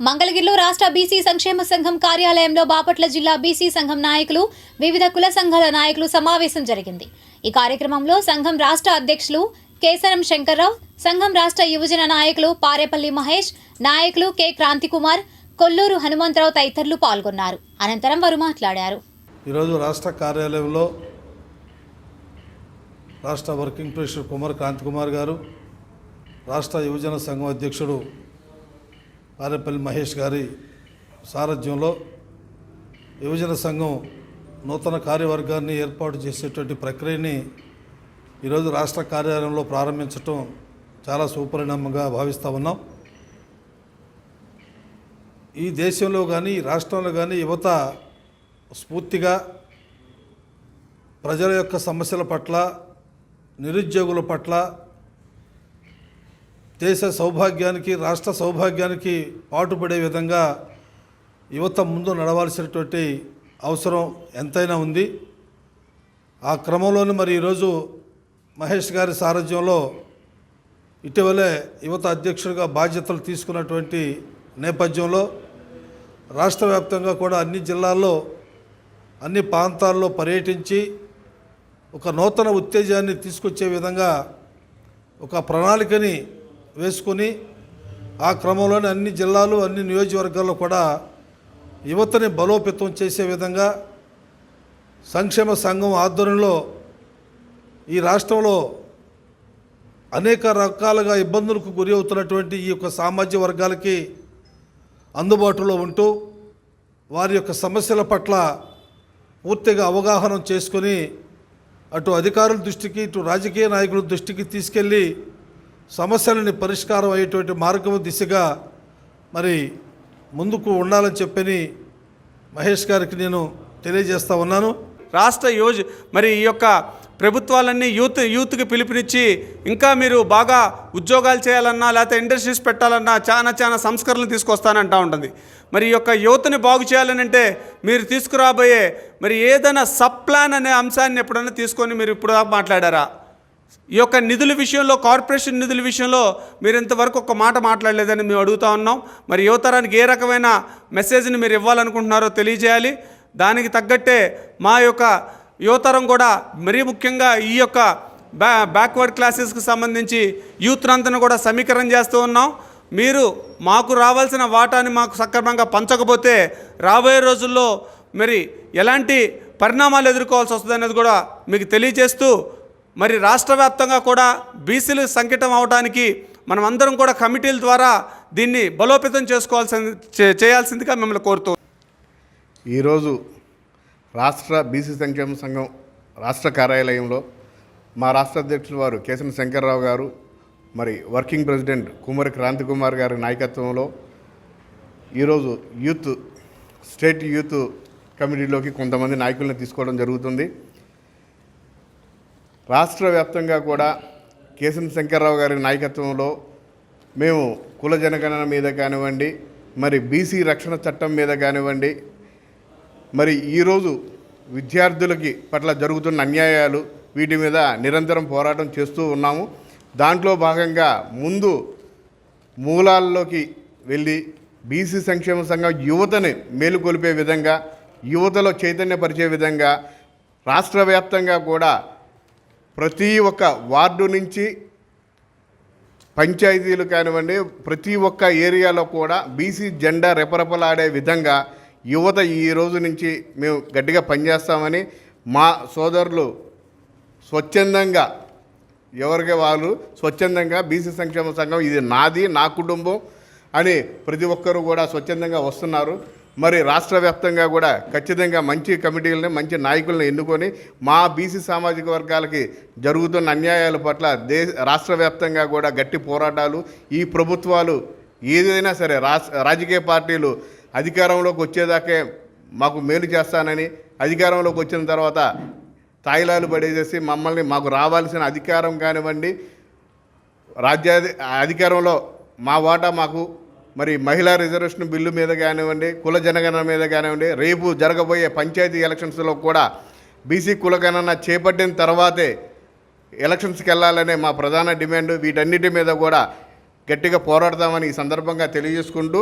మంగళగిరిలో రాష్ట్ర బీసీ సంక్షేమ సంఘం కార్యాలయంలో బాపట్ల జిల్లా బీసీ సంఘం నాయకులు వివిధ కుల సంఘాల నాయకులు సమావేశం జరిగింది. ఈ కార్యక్రమంలో సంఘం రాష్ట్ర అధ్యక్షులు కేసరం శంకర్రావు సంఘం రాష్ట్ర యువజన నాయకులు పారేపల్లి మహేష్ నాయకులు కె. క్రాంతికుమార్ కొల్లూరు హనుమంతరావు తదితరులు పాల్గొన్నారు. అనంతరం వారు మాట్లాడారు. ఈరోజు రాష్ట్ర కార్యాలయంలో రాష్ట్ర వర్కింగ్ ప్రెసిడెంట్ కుమార్ క్రాంతికుమార్ గారు రాష్ట్ర యువజన సంఘం అధ్యక్షుడు పారేపల్లి మహేష్ గారి సారథ్యంలో యువజన సంఘం నూతన కార్యవర్గాన్ని ఏర్పాటు చేసేటువంటి ప్రక్రియని ఈరోజు రాష్ట్ర కార్యాలయంలో ప్రారంభించటం చాలా సుపరిణామంగా భావిస్తూ ఉన్నాం. ఈ దేశంలో కానీ ఈ రాష్ట్రంలో కానీ యువత స్ఫూర్తిగా ప్రజల యొక్క సమస్యల పట్ల నిరుద్యోగుల పట్ల దేశ సౌభాగ్యానికి రాష్ట్ర సౌభాగ్యానికి పాటుపడే విధంగా యువత ముందు నడవాల్సినటువంటి అవసరం ఎంతైనా ఉంది. ఆ క్రమంలోనే మరి ఈరోజు మహేష్ గారి సారథ్యంలో ఇటీవలే యువత అధ్యక్షుడిగా బాధ్యతలు తీసుకున్నటువంటి నేపథ్యంలో రాష్ట్ర వ్యాప్తంగా కూడా అన్ని జిల్లాల్లో అన్ని ప్రాంతాల్లో పర్యటించి ఒక నూతన ఉత్తేజాన్ని తీసుకొచ్చే విధంగా ఒక ప్రణాళికని వేసుకొని ఆ క్రమంలోనే అన్ని జిల్లాలు అన్ని నియోజకవర్గాల్లో కూడా యువతని బలోపేతం చేసే విధంగా సంక్షేమ సంఘం ఆధ్వర్యంలో ఈ రాష్ట్రంలో అనేక రకాలుగా ఇబ్బందులకు గురి అవుతున్నటువంటి ఈ యొక్క సామాజిక వర్గాలకి అందుబాటులో ఉంటూ వారి యొక్క సమస్యల పట్ల పూర్తిగా అవగాహన చేసుకొని అటు అధికారుల దృష్టికి ఇటు రాజకీయ నాయకుల దృష్టికి తీసుకెళ్ళి సమస్యలని పరిష్కారం అయ్యేటువంటి మార్గం దిశగా మరి ముందుకు ఉండాలని చెప్పని మహేష్ గారికి నేను తెలియజేస్తా ఉన్నాను. రాష్ట్ర యోజ మరి ఈ యొక్క ప్రభుత్వాలన్నీ యూత్ యూత్కి పిలుపునిచ్చి ఇంకా మీరు బాగా ఉద్యోగాలు చేయాలన్నా లేకపోతే ఇండస్ట్రీస్ పెట్టాలన్నా చాలా చాలా సంస్కరణలు తీసుకొస్తానంటా ఉంటుంది. మరి ఈ యొక్క యువతని బాగు చేయాలని అంటే మీరు తీసుకురాబోయే మరి ఏదైనా సబ్ ప్లాన్ అనే అంశాన్ని ఎప్పుడైనా తీసుకొని మీరు ఇప్పుడు మాట్లాడారా? ఈ యొక్క నిధుల విషయంలో కార్పొరేషన్ నిధుల విషయంలో మీరు ఇంతవరకు ఒక మాట మాట్లాడలేదని మేము అడుగుతా ఉన్నాం. మరి యువతరానికి ఏ రకమైన మెసేజ్ని మీరు ఇవ్వాలనుకుంటున్నారో తెలియజేయాలి. దానికి తగ్గట్టే మా యొక్క యువతరం కూడా మరీ ముఖ్యంగా ఈ యొక్క బ్యా బ్యాక్వర్డ్ క్లాసెస్కి సంబంధించి యూత్ అంతను కూడా సమీకరణ చేస్తూ ఉన్నాం. మీరు మాకు రావాల్సిన వాటాని మాకు సక్రమంగా పంచకపోతే రాబోయే రోజుల్లో మరి ఎలాంటి పరిణామాలు ఎదుర్కోవాల్సి వస్తుంది అనేది కూడా మీకు తెలియజేస్తూ మరి రాష్ట్ర వ్యాప్తంగా కూడా బీసీలు సంకటం అవడానికి మనం అందరం కూడా కమిటీల ద్వారా దీన్ని బలోపేతం చేసుకోవాల్సింది చేయాల్సిందిగా మిమ్మల్ని కోరుతూ ఈరోజు రాష్ట్ర బీసీ సంక్షేమ సంఘం రాష్ట్ర కార్యాలయంలో మా రాష్ట్ర అధ్యక్షులు వారు కేసన శంకర్రావు గారు మరి వర్కింగ్ ప్రెసిడెంట్ కుమారి క్రాంతి కుమార్ గారి నాయకత్వంలో ఈరోజు యూత్ స్టేట్ యూత్ కమిటీలోకి కొంతమంది నాయకులను తీసుకోవడం జరుగుతుంది. రాష్ట్ర వ్యాప్తంగా కూడా కేసన శంకర్రావు గారి నాయకత్వంలో మేము కుల జనగణన మీద కానివ్వండి మరి బీసీ రక్షణ చట్టం మీద కానివ్వండి మరి ఈరోజు విద్యార్థులకి పట్ల జరుగుతున్న అన్యాయాలు వీటి మీద నిరంతరం పోరాటం చేస్తూ ఉన్నాము. దాంట్లో భాగంగా ముందు మూలాల్లోకి వెళ్ళి బీసీ సంక్షేమ సంఘం యువతని మేలుకొల్పే విధంగా యువతలో చైతన్యపరిచే విధంగా రాష్ట్ర వ్యాప్తంగా కూడా ప్రతి ఒక్క వార్డు నుంచి పంచాయతీలు కానివ్వండి ప్రతి ఒక్క ఏరియాలో కూడా బీసీ జెండా రెపరెపలాడే విధంగా యువత ఈ రోజు నుంచి మేము గట్టిగా పనిచేస్తామని మా సోదరులు స్వచ్ఛందంగా ఎవరికి వాళ్ళు స్వచ్ఛందంగా బీసీ సంక్షేమ సంఘం ఇది నాది నా కుటుంబం అని ప్రతి ఒక్కరూ కూడా స్వచ్ఛందంగా వస్తున్నారు. మరి రాష్ట్ర వ్యాప్తంగా కూడా ఖచ్చితంగా మంచి కమిటీలని మంచి నాయకులను ఎన్నుకొని మా బీసీ సామాజిక వర్గాలకి జరుగుతున్న అన్యాయాల పట్ల దే రాష్ట్ర వ్యాప్తంగా కూడా గట్టి పోరాటాలు ఈ ప్రభుత్వాలు ఏదైనా సరే రాజకీయ పార్టీలు అధికారంలోకి వచ్చేదాకే మాకు మేలు చేస్తానని అధికారంలోకి వచ్చిన తర్వాత తాయిలాలు పడేసేసి మమ్మల్ని మాకు రావాల్సిన అధికారం కానివ్వండి రాజ్యాధి అధికారంలో మా వాటా మాకు మరి మహిళా రిజర్వేషన్ బిల్లు మీద కానివ్వండి కుల జనగణన మీద కానివ్వండి రేపు జరగబోయే పంచాయతీ ఎలక్షన్స్లో కూడా బీసీ కులగణన చేపట్టిన తర్వాతే ఎలక్షన్స్కి వెళ్ళాలనే మా ప్రధాన డిమాండ్. వీటన్నిటి మీద కూడా గట్టిగా పోరాడతామని ఈ సందర్భంగా తెలియజేసుకుంటూ